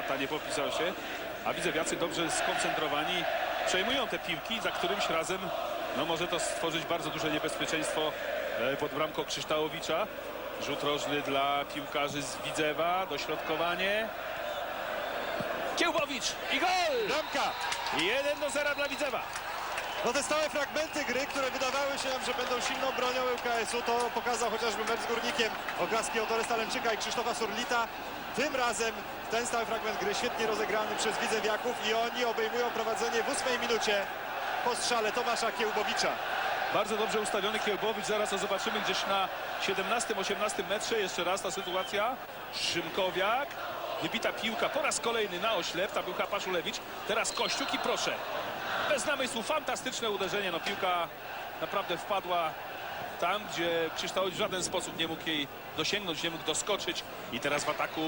Szata nie popisał się, a widzę Wiacy dobrze skoncentrowani, przejmują te piłki, za którymś razem no może to stworzyć bardzo duże niebezpieczeństwo e, pod bramką Krzyształowicza. Rzut rożny dla piłkarzy z Widzewa, dośrodkowanie. Kiełbowicz i gol! Bramka! 1 do 0 dla Widzewa. No te stałe fragmenty gry, które wydawały się nam, że będą silną bronią ŁKS-u, to pokazał chociażby mecz z Górnikiem. Oklaski od Oresta Lęczyka i Krzysztofa Surlita. Tym razem ten stały fragment gry świetnie rozegrany przez Widzewiaków i oni obejmują prowadzenie w ósmej minucie po strzale Tomasza Kiełbowicza. Bardzo dobrze ustawiony Kiełbowicz, zaraz to zobaczymy gdzieś na 17-18 metrze. Jeszcze raz ta sytuacja. Szymkowiak, wybita piłka po raz kolejny na oślep, tam był Hapaszulewicz, teraz Kościuk i proszę. Bez namysłu, fantastyczne uderzenie, no piłka naprawdę wpadła tam, gdzie Krzyształowicz w żaden sposób nie mógł jej dosięgnąć, nie mógł doskoczyć. I teraz w ataku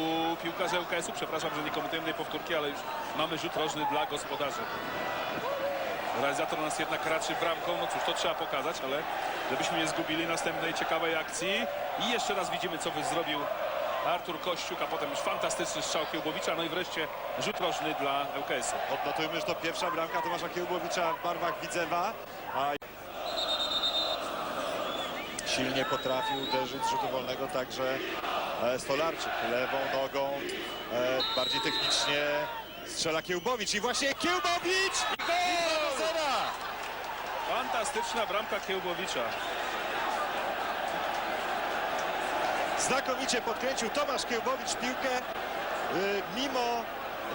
piłkarze ŁKS-u, przepraszam, że nie komentujemy tej powtórki, ale już mamy rzut rożny dla gospodarzy. Realizator nas jednak raczy bramką, no cóż, to trzeba pokazać, ale żebyśmy nie zgubili następnej ciekawej akcji. I jeszcze raz widzimy, co by zrobił Artur Kościuk, a potem już fantastyczny strzał Kiełbowicza, no i wreszcie rzut rożny dla ŁKS-u. Odnotujmy, że to pierwsza bramka Tomasza Kiełbowicza w barwach Widzewa. A... Silnie potrafił uderzyć z rzutu wolnego także e, Stolarczyk. Lewą nogą, e, bardziej technicznie strzela Kiełbowicz. I właśnie Kiełbowicz! Gol! Fantastyczna bramka Kiełbowicza. Znakomicie podkręcił Tomasz Kiełbowicz piłkę. Y, Mimo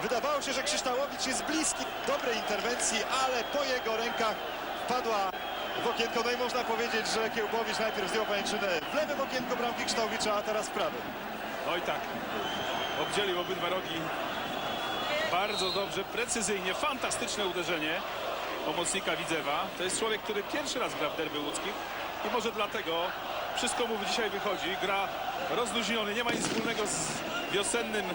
wydawało się, że Krzyształowicz jest bliski dobrej interwencji, ale po jego rękach padła w okienko. No i można powiedzieć, że Kiełbowicz najpierw zdjął pajęczynę w lewym okienku bramki Kształowicza, a teraz w prawym. Oj tak, obdzielił obydwa rogi. Bardzo dobrze, precyzyjnie, fantastyczne uderzenie pomocnika Widzewa. To jest człowiek, który pierwszy raz gra w derby łódzkim i może dlatego wszystko mu dzisiaj wychodzi. Gra rozluźniony, nie ma nic wspólnego z wiosennym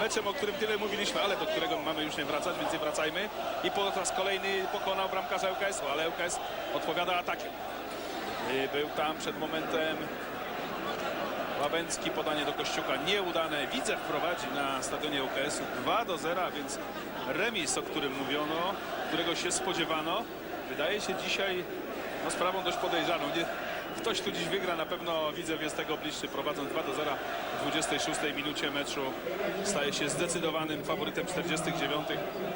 meczem, o którym tyle mówiliśmy, ale do którego mamy już nie wracać, więc nie wracajmy. I po raz kolejny pokonał bramkarza ŁKS-u, ale ŁKS odpowiada atakiem. I Był tam przed momentem Łabęcki, podanie do Kościuka nieudane. Widzę wprowadzi na stadionie UKS-u 2 do 0, a więc remis, o którym mówiono, którego się spodziewano. Wydaje się dzisiaj no, sprawą dość podejrzaną. Nie, ktoś tu dziś wygra, na pewno Widzew jest tego bliższy. Prowadząc 2 do 0 w 26 minucie meczu staje się zdecydowanym faworytem 49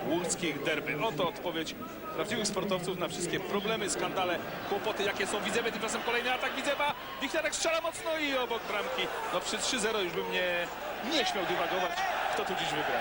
łódzkich derby. Oto odpowiedź prawdziwych sportowców na wszystkie problemy, skandale, kłopoty, jakie są Widzewy. Tymczasem kolejny atak Widzewa. Wichterek strzela mocno i obok bramki. No przy 3-0 już bym nie, nie śmiał dywagować, kto tu dziś wygra.